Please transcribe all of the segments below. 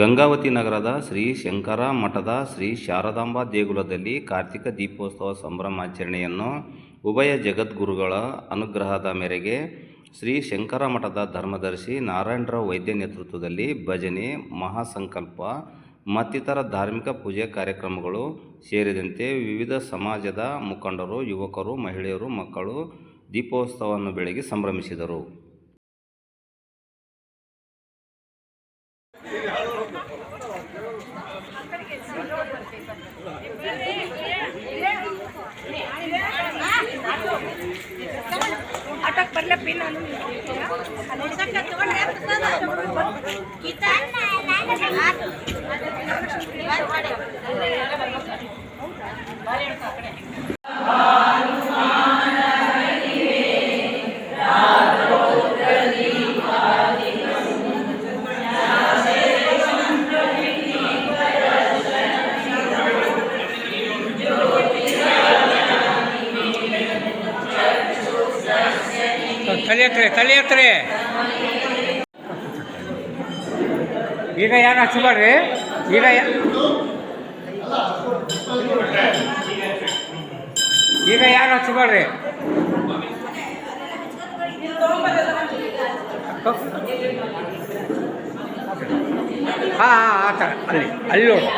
ಗಂಗಾವತಿ ನಗರದ ಶ್ರೀ ಶಂಕರ ಮಠದ ಶ್ರೀ ಶಾರದಾಂಬಾ ದೇಗುಲದಲ್ಲಿ ಕಾರ್ತಿಕ ದೀಪೋತ್ಸವ ಸಂಭ್ರಮಾಚರಣೆಯನ್ನು ಉಭಯ ಜಗದ್ಗುರುಗಳ ಅನುಗ್ರಹದ ಮೇರೆಗೆ ಶ್ರೀ ಶಂಕರ ಮಠದ ಧರ್ಮದರ್ಶಿ ನಾರಾಯಣರಾವ್ ವೈದ್ಯ ನೇತೃತ್ವದಲ್ಲಿ ಭಜನೆ, ಮಹಾಸಂಕಲ್ಪ ಮತ್ತಿತರ ಧಾರ್ಮಿಕ ಪೂಜೆ ಕಾರ್ಯಕ್ರಮಗಳು ಸೇರಿದಂತೆ ವಿವಿಧ ಸಮಾಜದ ಮುಖಂಡರು, ಯುವಕರು, ಮಹಿಳೆಯರು, ಮಕ್ಕಳು ದೀಪೋತ್ಸವವನ್ನು ಬೆಳಗಿ ಸಂಭ್ರಮಿಸಿದರು. ಆಟೋಕ್ ಬರ್ಲಪ್ಪ ನಾನು ತಲೆ ಹತ್ರ ತಲೆ ಹತ್ರ ಈಗ ಯಾರು ಹಚ್ಚಬಾರ್ರಿ ಈಗ ಈಗ ಯಾರು ಹಚ್ಚಬಾರ್ರಿ ಹಾಂ ಹಾಂ, ಆ ಥರ ಅಲ್ಲಿ ಅಲ್ಲಿ ನೋಡು.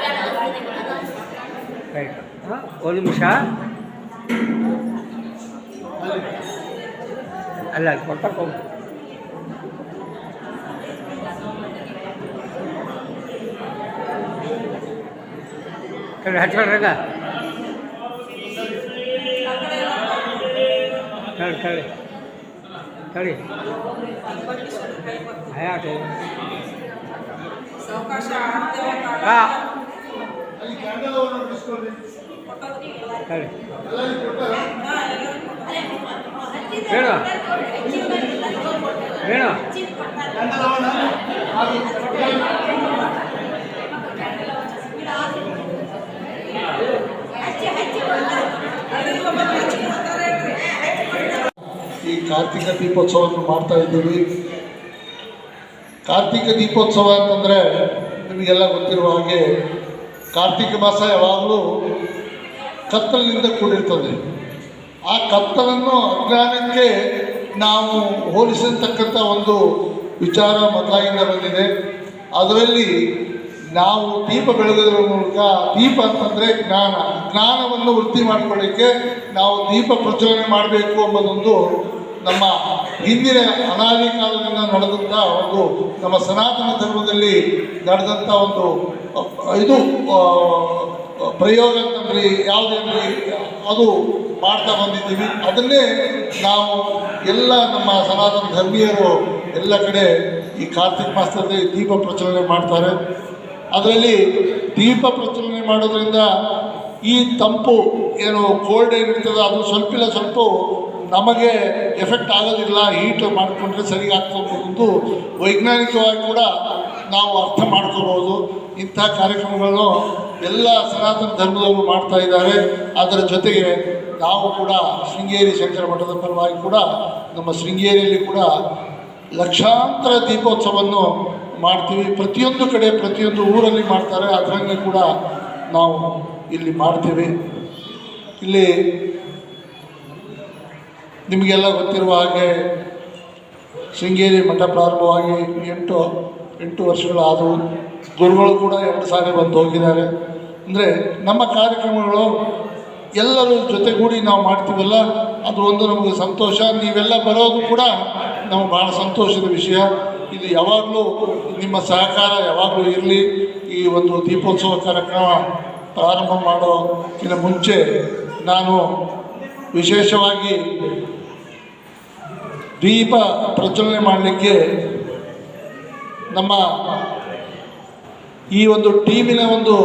ಒಂದು ನಿಮಿಷ. ಅಲ್ಲ ಕೊಡ್ತಾರೆ ಹೋಗು. ಕಡೆ ಹಚ್ಕೊಳ್ರಾಗ ಕಳಿ ಕಳಿ ಕಳಿ ಹಾಂ ಕಳಿ ಹೇಳು. ಈ ಕಾರ್ತಿಕ ದೀಪೋತ್ಸವವನ್ನು ಮಾಡ್ತಾ ಇದ್ದೀವಿ. ಕಾರ್ತಿಕ ದೀಪೋತ್ಸವ ಅಂತಂದರೆ ನಿಮಗೆಲ್ಲ ಗೊತ್ತಿರುವ ಹಾಗೆ ಕಾರ್ತಿಕ ಮಾಸ ಯಾವಾಗಲೂ ಕತ್ತಲಿನಿಂದ ಕೂಡಿರ್ತದೆ. ಆ ಕತ್ತಲನ್ನು ಅಜ್ಞಾನಕ್ಕೆ ನಾವು ಹೋಲಿಸತಕ್ಕಂಥ ಒಂದು ವಿಚಾರ ಮೊದಲಾಗಿಂದ ಬಂದಿದೆ. ಅದರಲ್ಲಿ ನಾವು ದೀಪ ಬೆಳಗೋದ್ರ ಮೂಲಕ ದೀಪ ಅಂತಂದರೆ ಜ್ಞಾನ. ಜ್ಞಾನವನ್ನು ವೃತ್ತಿ ಮಾಡಿಕೊಳ್ಳಿಕ್ಕೆ ನಾವು ದೀಪ ಪ್ರಚೋದನೆ ಮಾಡಬೇಕು ಅನ್ನೋದೊಂದು ನಮ್ಮ ಹಿಂದಿನ ಅನಾದಿ ಕಾಲದಿಂದ ನಡೆದಂಥ ಒಂದು ನಮ್ಮ ಸನಾತನ ಧರ್ಮದಲ್ಲಿ ನಡೆದಂಥ ಒಂದು, ಇದು ಪ್ರಯೋಗ ಪ್ರಯೋಗ ಅಂತಂದ್ರಿ ಯಾವುದೇ ಅದು ಮಾಡ್ತಾ ಬಂದಿದ್ದೀವಿ. ಅದನ್ನೇ ನಾವು ಎಲ್ಲ ನಮ್ಮ ಸನಾತನ ಧರ್ಮೀಯರು ಎಲ್ಲ ಕಡೆ ಈ ಕಾರ್ತಿಕ ಮಾಸದಲ್ಲಿ ದೀಪ ಪ್ರಚಲನೆ ಮಾಡ್ತಾರೆ. ಅದರಲ್ಲಿ ದೀಪ ಪ್ರಚಲನೆ ಮಾಡೋದ್ರಿಂದ ಈ ತಂಪು ಏನು ಕೋಲ್ಡ್ ಏನಿರ್ತದೆ ಅದು ಸ್ವಲ್ಪ ಇಲ್ಲ ಸ್ವಲ್ಪ ನಮಗೆ ಎಫೆಕ್ಟ್ ಆಗೋದಿಲ್ಲ. ಹೀಟ್ ಮಾಡಿಕೊಂಡ್ರೆ ಸರಿಯಾಗ್ತದೆ ಆಗ್ತದೆ ವೈಜ್ಞಾನಿಕವಾಗಿ ಕೂಡ ನಾವು ಅರ್ಥ ಮಾಡ್ಕೋಬೋದು. ಇಂಥ ಕಾರ್ಯಕ್ರಮಗಳನ್ನು ಎಲ್ಲ ಸನಾತನ ಧರ್ಮದವರು ಮಾಡ್ತಾ ಇದ್ದಾರೆ. ಅದರ ಜೊತೆಗೆ ನಾವು ಕೂಡ ಶೃಂಗೇರಿ ಶಂಕರ ಮಠದ ಪರವಾಗಿ ಕೂಡ ನಮ್ಮ ಶೃಂಗೇರಿಯಲ್ಲಿ ಕೂಡ ಲಕ್ಷಾಂತರ ದೀಪೋತ್ಸವವನ್ನು ಮಾಡ್ತೀವಿ. ಪ್ರತಿಯೊಂದು ಕಡೆ, ಪ್ರತಿಯೊಂದು ಊರಲ್ಲಿ ಮಾಡ್ತಾರೆ. ಅದರಂಗೆ ಕೂಡ ನಾವು ಇಲ್ಲಿ ಮಾಡ್ತೀವಿ. ಇಲ್ಲಿ ನಿಮಗೆಲ್ಲ ಗೊತ್ತಿರುವ ಹಾಗೆ ಶೃಂಗೇರಿ ಮಠ ಪ್ರಾರಂಭವಾಗಿ ಎಂಟು ಎಂಟು ವರ್ಷಗಳಾದವು. ಗುರುಗಳು ಕೂಡ ಎರಡು ಸಾರಿ ಬಂದು ಹೋಗಿದ್ದಾರೆ. ಅಂದರೆ ನಮ್ಮ ಕಾರ್ಯಕ್ರಮಗಳು ಎಲ್ಲರೂ ಜೊತೆಗೂಡಿ ನಾವು ಮಾಡ್ತೀವಲ್ಲ, ಅದು ಒಂದು ನಮಗೆ ಸಂತೋಷ. ನೀವೆಲ್ಲ ಬರೋದು ಕೂಡ ನಮಗೆ ಭಾಳ ಸಂತೋಷದ ವಿಷಯ. ಇದು ಯಾವಾಗಲೂ ನಿಮ್ಮ ಸಹಕಾರ ಯಾವಾಗಲೂ ಇರಲಿ. ಈ ಒಂದು ದೀಪೋತ್ಸವ ಕಾರ್ಯಕ್ರಮ ಪ್ರಾರಂಭ ಮಾಡೋಕ್ಕಿಂತ ಮುಂಚೆ ನಾನು ವಿಶೇಷವಾಗಿ ದೀಪ ಪ್ರಜ್ವಲನೆ ಮಾಡಲಿಕ್ಕೆ ನಮ್ಮ ಈ ಒಂದು ಟೀಮಿನ ಒಂದು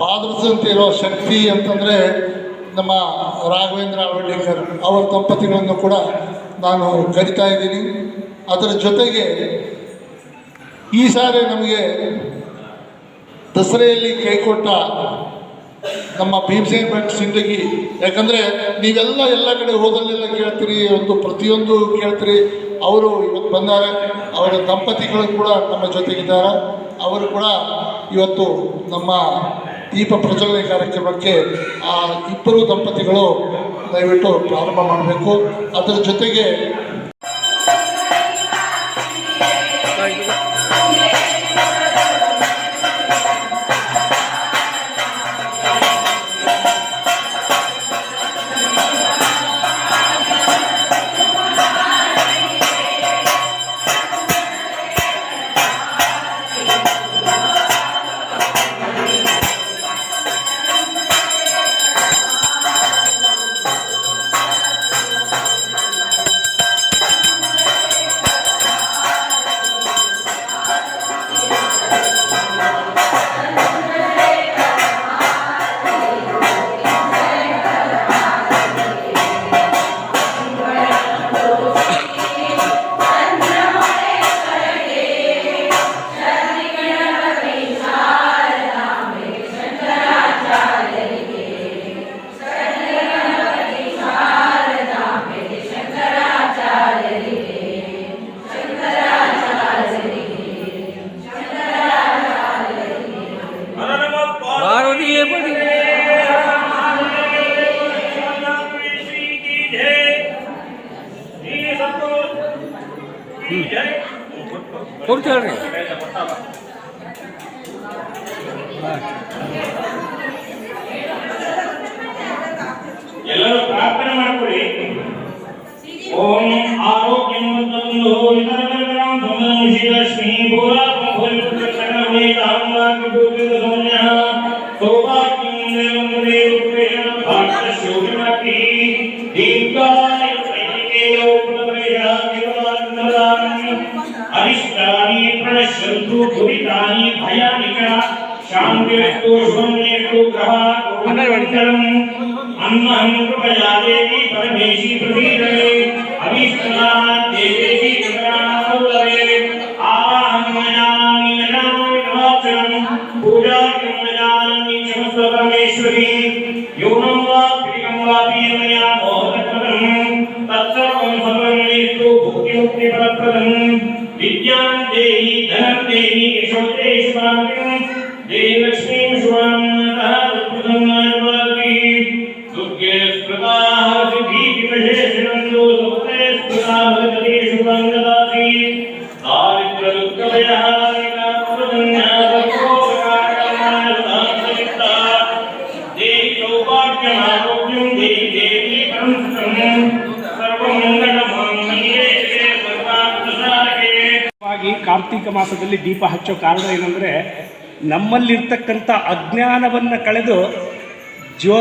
ಪಾದರಸಂತೆ ಇರೋ ಶಕ್ತಿ ಅಂತಂದರೆ ನಮ್ಮ ರಾಘವೇಂದ್ರ ಅವಳ್ಳಿಕರ್ ಅವರ ದಂಪತಿಗಳನ್ನು ಕೂಡ ನಾನು ಕರಿತಾ ಇದ್ದೀನಿ. ಅದರ ಜೊತೆಗೆ ಈ ಸಾರಿ ನಮಗೆ ದಸರೆಯಲ್ಲಿ ಕೈಕೊಟ್ಟ ನಮ್ಮ ಭೀಮಸೇನ್ ಭಟ್ ಸಿಂದಗಿ ಯಾಕಂದರೆ ನೀವೆಲ್ಲ ಎಲ್ಲ ಕಡೆ ಹೋದಲ್ಲೆಲ್ಲ ಕೇಳ್ತೀರಿ, ಒಂದು ಪ್ರತಿಯೊಂದು ಕೇಳ್ತೀರಿ. ಅವರು ಇವತ್ತು ಬಂದಾರೆ, ಅವರ ದಂಪತಿಗಳು ಕೂಡ ನಮ್ಮ ಜೊತೆಗಿದ್ದಾರೆ. ಅವರು ಕೂಡ ಇವತ್ತು ನಮ್ಮ ದೀಪ ಪ್ರಜ್ವಲನೆ ಕಾರ್ಯಕ್ರಮಕ್ಕೆ ಆ ಇಬ್ಬರು ದಂಪತಿಗಳು ದಯವಿಟ್ಟು ಪ್ರಾರಂಭ ಮಾಡಬೇಕು. ಅದರ ಜೊತೆಗೆ ओम आरोग्यमतम लोहो वितरकरकराम समदं विशेषमी भूरा प्रभुलपुत्र सकलवे तारुणा कृतोपित समन्यः दीर्घाय प्रयतेयो उपप्रेया निरवानन्दरान् प्रणश्यन्तु दुरितानि भयानिका शान्तिरस्तु शुभं ग्रहा अन्नहं कृपया देवी पूजा कमलानि परमेश्वरी योनं वा प्रियं वा प्रियमया मोहतप्रदं तत्सर्वं सर्वं नेतु भुक्तिमुक्तिपरप्रदं विद्यां देहि, धनं देहि यशोदेश पापिं देहि लक्ष्मीं शुभां नतः प्रदं नारवादि दुर्गे स्मृताः सिद्धि विशेषणं दोषोते स्मृताः गतिषु ಕಾರ್ತಿಕ ಮಾಸದಲ್ಲಿ ದೀಪ ಹಚ್ಚೋ ಕಾರಣ ಏನಂದರೆ ನಮ್ಮಲ್ಲಿರ್ತಕ್ಕಂಥ ಅಜ್ಞಾನವನ್ನು ಕಳೆದು ಜೋ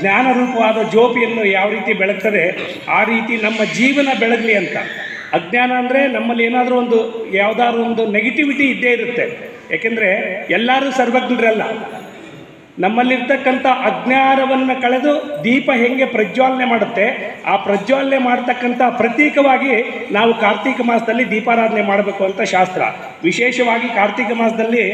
ಜ್ಞಾನರೂಪವಾದ ಜೋಪಿಯನ್ನು ಯಾವ ರೀತಿ ಬೆಳಗ್ತದೆ ಆ ರೀತಿ ನಮ್ಮ ಜೀವನ ಬೆಳಗಲಿ ಅಂತ. ಅಜ್ಞಾನ ಅಂದರೆ ನಮ್ಮಲ್ಲಿ ಏನಾದರೂ ಒಂದು ಯಾವುದಾದ್ರು ಒಂದು ನೆಗೆಟಿವಿಟಿ ಇದ್ದೇ ಇರುತ್ತೆ. ಯಾಕೆಂದರೆ ಎಲ್ಲರೂ ಸರ್ವಜ್ಞರಲ್ಲ. ನಮ್ಮಲ್ಲಿರ್ತಕ್ಕಂಥ ಅಜ್ಞಾನವನ್ನು ಕಳೆದು ದೀಪ ಹೆಂಗೆ ಪ್ರಜ್ವಾಲನೆ ಮಾಡುತ್ತೆ, ಆ ಪ್ರಜ್ವಾಲನೆ ಮಾಡ್ತಕ್ಕಂಥ ಪ್ರತೀಕವಾಗಿ ನಾವು ಕಾರ್ತೀಕ ಮಾಸದಲ್ಲಿ ದೀಪಾರಾಧನೆ ಮಾಡಬೇಕು ಅಂತ ಶಾಸ್ತ್ರ. ವಿಶೇಷವಾಗಿ ಕಾರ್ತೀಕ ಮಾಸದಲ್ಲಿ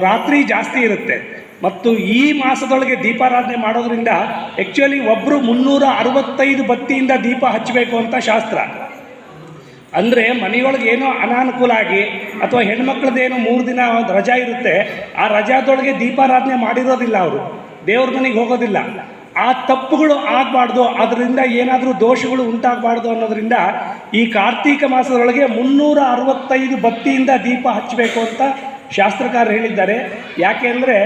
ರಾತ್ರಿ ಜಾಸ್ತಿ ಇರುತ್ತೆ. ಮತ್ತು ಈ ಮಾಸದೊಳಗೆ ದೀಪಾರಾಧನೆ ಮಾಡೋದ್ರಿಂದ ಆ್ಯಕ್ಚುಲಿ ಒಬ್ಬರು ಮುನ್ನೂರ ಅರವತ್ತೈದು ಬತ್ತಿಯಿಂದ ದೀಪ ಹಚ್ಚಬೇಕು ಅಂತ ಶಾಸ್ತ್ರ. ಅಂದರೆ ಮನೆಯೊಳಗೆ ಏನೋ ಅನಾನುಕೂಲ ಆಗಿ ಅಥವಾ ಹೆಣ್ಮಕ್ಳದ್ದೇನೋ ಮೂರು ದಿನ ಒಂದು ರಜಾ ಇರುತ್ತೆ, ಆ ರಜಾದೊಳಗೆ ದೀಪಾರಾಧನೆ ಮಾಡಿರೋದಿಲ್ಲ ಅವರು. ದೇವ್ರ ಮನೆಗೆ ಹೋಗೋದಿಲ್ಲ. ಆ ತಪ್ಪುಗಳು ಆಗಬಾರ್ದು, ಅದರಿಂದ ಏನಾದರೂ ದೋಷಗಳು ಉಂಟಾಗಬಾರ್ದು ಅನ್ನೋದರಿಂದ ಈ ಕಾರ್ತೀಕ ಮಾಸದೊಳಗೆ ಮುನ್ನೂರ ಅರವತ್ತೈದು ಬತ್ತಿಯಿಂದ ದೀಪ ಹಚ್ಚಬೇಕು ಅಂತ ಶಾಸ್ತ್ರಕಾರರು ಹೇಳಿದ್ದಾರೆ. ಯಾಕೆ ಅಂದರೆ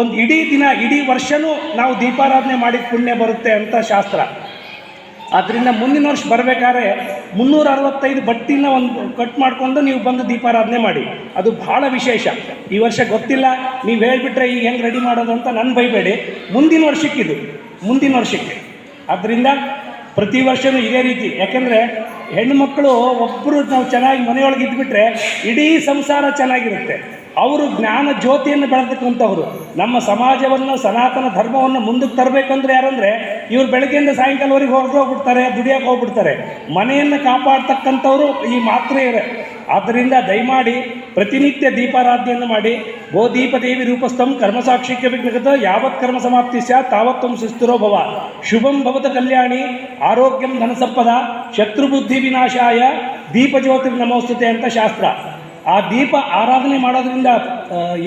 ಒಂದು ಇಡೀ ದಿನ, ಇಡೀ ವರ್ಷವೂ ನಾವು ದೀಪಾರಾಧನೆ ಮಾಡಿದ ಪುಣ್ಯ ಬರುತ್ತೆ ಅಂತ ಶಾಸ್ತ್ರ. ಆದ್ದರಿಂದ ಮುಂದಿನ ವರ್ಷ ಬರಬೇಕಾದ್ರೆ ಮುನ್ನೂರ ಅರವತ್ತೈದು ಬಟ್ಟಿನ ಒಂದು ಕಟ್ ಮಾಡಿಕೊಂಡು ನೀವು ಬಂದು ದೀಪಾರಾಧನೆ ಮಾಡಿ. ಅದು ಭಾಳ ವಿಶೇಷ. ಈ ವರ್ಷ ಗೊತ್ತಿಲ್ಲ, ನೀವು ಹೇಳಿಬಿಟ್ರೆ ಈಗ ಹೆಂಗೆ ರೆಡಿ ಮಾಡೋದು ಅಂತ ನನ್ನ ಬೈಬೇಡಿ. ಮುಂದಿನ ವರ್ಷಕ್ಕಿದು ಮುಂದಿನ ವರ್ಷಕ್ಕೆ. ಆದ್ದರಿಂದ ಪ್ರತಿ ವರ್ಷವೂ ಇದೇ ರೀತಿ. ಯಾಕೆಂದರೆ ಹೆಣ್ಣುಮಕ್ಕಳು ಒಬ್ಬರು ನಾವು ಚೆನ್ನಾಗಿ ಮನೆಯೊಳಗೆ ಇದ್ಬಿಟ್ರೆ ಇಡೀ ಸಂಸಾರ ಚೆನ್ನಾಗಿರುತ್ತೆ. ಅವರು ಜ್ಞಾನ ಜ್ಯೋತಿಯನ್ನು ಬೆಳೆದಕ್ಕಂಥವ್ರು ನಮ್ಮ ಸಮಾಜವನ್ನು, ಸನಾತನ ಧರ್ಮವನ್ನು ಮುಂದಕ್ಕೆ ತರಬೇಕಂದ್ರೆ ಯಾರಂದರೆ, ಇವರು ಬೆಳಗ್ಗೆಯಿಂದ ಸಾಯಂಕಾಲವರೆಗೆ ಹೊರಟು ಹೋಗ್ಬಿಡ್ತಾರೆ ದುಡಿಯೋಕೆ ಹೋಗ್ಬಿಡ್ತಾರೆ. ಮನೆಯನ್ನು ಕಾಪಾಡ್ತಕ್ಕಂಥವ್ರು ಈ ಮಾತ್ರೆಯರೇ ಆದ್ದರಿಂದ ದಯಮಾಡಿ ಪ್ರತಿನಿತ್ಯ ದೀಪಾರಾಧನೆಯನ್ನು ಮಾಡಿ. ಗೋ ದೀಪದೇವಿ ರೂಪಸ್ಥಂ ಕರ್ಮಸಾಕ್ಷಿಕ್ಯ ವಿಘ್ನಗತ, ಯಾವತ್ ಕರ್ಮ ಸಮಾಪ್ತಿ ಸ್ಯಾತ್ ತಾವತ್ವಂ ಸುಸ್ಥಿರೋ ಭವ. ಶುಭಂ ಭವತ ಕಲ್ಯಾಣಿ, ಆರೋಗ್ಯಂ ಧನಸಂಪದ ಶತ್ರುಬುದ್ಧಿ ವಿನಾಶಾಯ ದೀಪಜ್ಯೋತಿ ನಮೋಸ್ತುತೆ ಅಂತ ಶಾಸ್ತ್ರ. ಆ ದೀಪ ಆರಾಧನೆ ಮಾಡೋದ್ರಿಂದ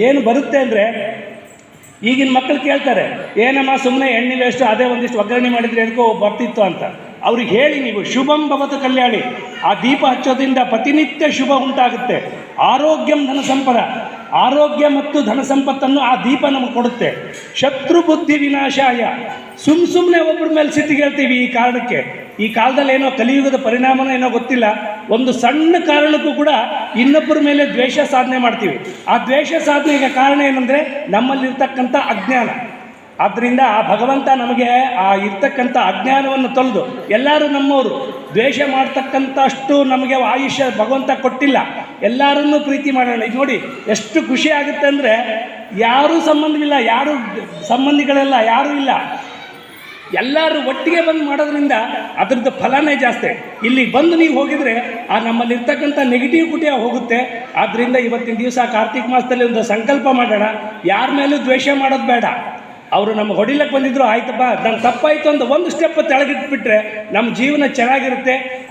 ಏನು ಬರುತ್ತೆ ಅಂದರೆ ಈಗಿನ ಮಕ್ಕಳು ಕೇಳ್ತಾರೆ, ಏನಮ್ಮ ಸುಮ್ಮನೆ ಎಣ್ಣೆ ವೇಸ್ಟ್ ಅದೇ ಒಂದಿಷ್ಟು ಒಗ್ಗರಣೆ ಮಾಡಿದ್ರೆ ಎದ್ಕೋ ಬರ್ತಿತ್ತು ಅಂತ. ಅವ್ರಿಗೆ ಹೇಳಿ ನೀವು, ಶುಭಂ ಭವತ ಕಲ್ಯಾಣಿ. ಆ ದೀಪ ಹಚ್ಚೋದ್ರಿಂದ ಪ್ರತಿನಿತ್ಯ ಶುಭ ಉಂಟಾಗುತ್ತೆ. ಆರೋಗ್ಯಂ ಧನ ಸಂಪದ. ಆರೋಗ್ಯ ಮತ್ತು ಧನ ಸಂಪತ್ತನ್ನು ಆ ದೀಪ ನಮಗೆ ಕೊಡುತ್ತೆ. ಶತ್ರು ಬುದ್ಧಿ ವಿನಾಶಾಯ. ಸುಮ್ ಸುಮ್ಮನೆ ಒಬ್ಬರ ಮೇಲೆ ಸಿಟ್ಟಿಗೆ ಹೇಳ್ತೀವಿ ಈ ಕಾರಣಕ್ಕೆ. ಈ ಕಾಲದಲ್ಲಿ ಏನೋ ಕಲಿಯುಗದ ಪರಿಣಾಮನೋ ಏನೋ ಗೊತ್ತಿಲ್ಲ. ಒಂದು ಸಣ್ಣ ಕಾರಣಕ್ಕೂ ಕೂಡ ಇನ್ನೊಬ್ಬರ ಮೇಲೆ ದ್ವೇಷ ಸಾಧನೆ ಮಾಡ್ತೀವಿ. ಆ ದ್ವೇಷ ಸಾಧನೆಗೆ ಕಾರಣ ಏನಂದರೆ ನಮ್ಮಲ್ಲಿರ್ತಕ್ಕಂಥ ಅಜ್ಞಾನ. ಆದ್ದರಿಂದ ಆ ಭಗವಂತ ನಮಗೆ ಆ ಇರ್ತಕ್ಕಂಥ ಅಜ್ಞಾನವನ್ನು ತೊಳೆದು ಎಲ್ಲರೂ ನಮ್ಮವರು ದ್ವೇಷ ಮಾಡ್ತಕ್ಕಂಥಷ್ಟು ನಮಗೆ ಆಯುಷ್ಯ ಭಗವಂತ ಕೊಟ್ಟಿಲ್ಲ. ಎಲ್ಲರನ್ನೂ ಪ್ರೀತಿ ಮಾಡೋಣ. ಈಗ ನೋಡಿ, ಎಷ್ಟು ಖುಷಿ ಆಗುತ್ತೆ ಅಂದರೆ ಯಾರೂ ಸಂಬಂಧವಿಲ್ಲ, ಯಾರು ಸಂಬಂಧಿಗಳೆಲ್ಲ ಯಾರೂ ಇಲ್ಲ. ಎಲ್ಲರೂ ಒಟ್ಟಿಗೆ ಬಂದು ಮಾಡೋದ್ರಿಂದ ಅದ್ರದ್ದು ಫಲನೇ ಜಾಸ್ತಿ. ಇಲ್ಲಿ ಬಂದು ನೀವು ಹೋಗಿದರೆ ಆ ನಮ್ಮಲ್ಲಿರ್ತಕ್ಕಂಥ ನೆಗೆಟಿವ್ ಕುಟಿಯ ಹೋಗುತ್ತೆ. ಆದ್ದರಿಂದ ಇವತ್ತಿನ ದಿವಸ ಕಾರ್ತಿಕ್ ಮಾಸದಲ್ಲಿ ಒಂದು ಸಂಕಲ್ಪ ಮಾಡೋಣ. ಯಾರ ಮೇಲೂ ದ್ವೇಷ ಮಾಡೋದು ಬೇಡ. ಅವರು ನಮ್ಗೆ ಹೊಡಿಲಕ್ಕೆ ಬಂದಿದ್ರು, ಆಯ್ತಪ್ಪ, ನಂಗೆ ತಪ್ಪಾಯಿತು ಅಂತ ಒಂದು ಸ್ಟೆಪ್ ತೆಳಗಿಟ್ಬಿಟ್ರೆ ನಮ್ಮ ಜೀವನ ಚೆನ್ನಾಗಿರುತ್ತೆ.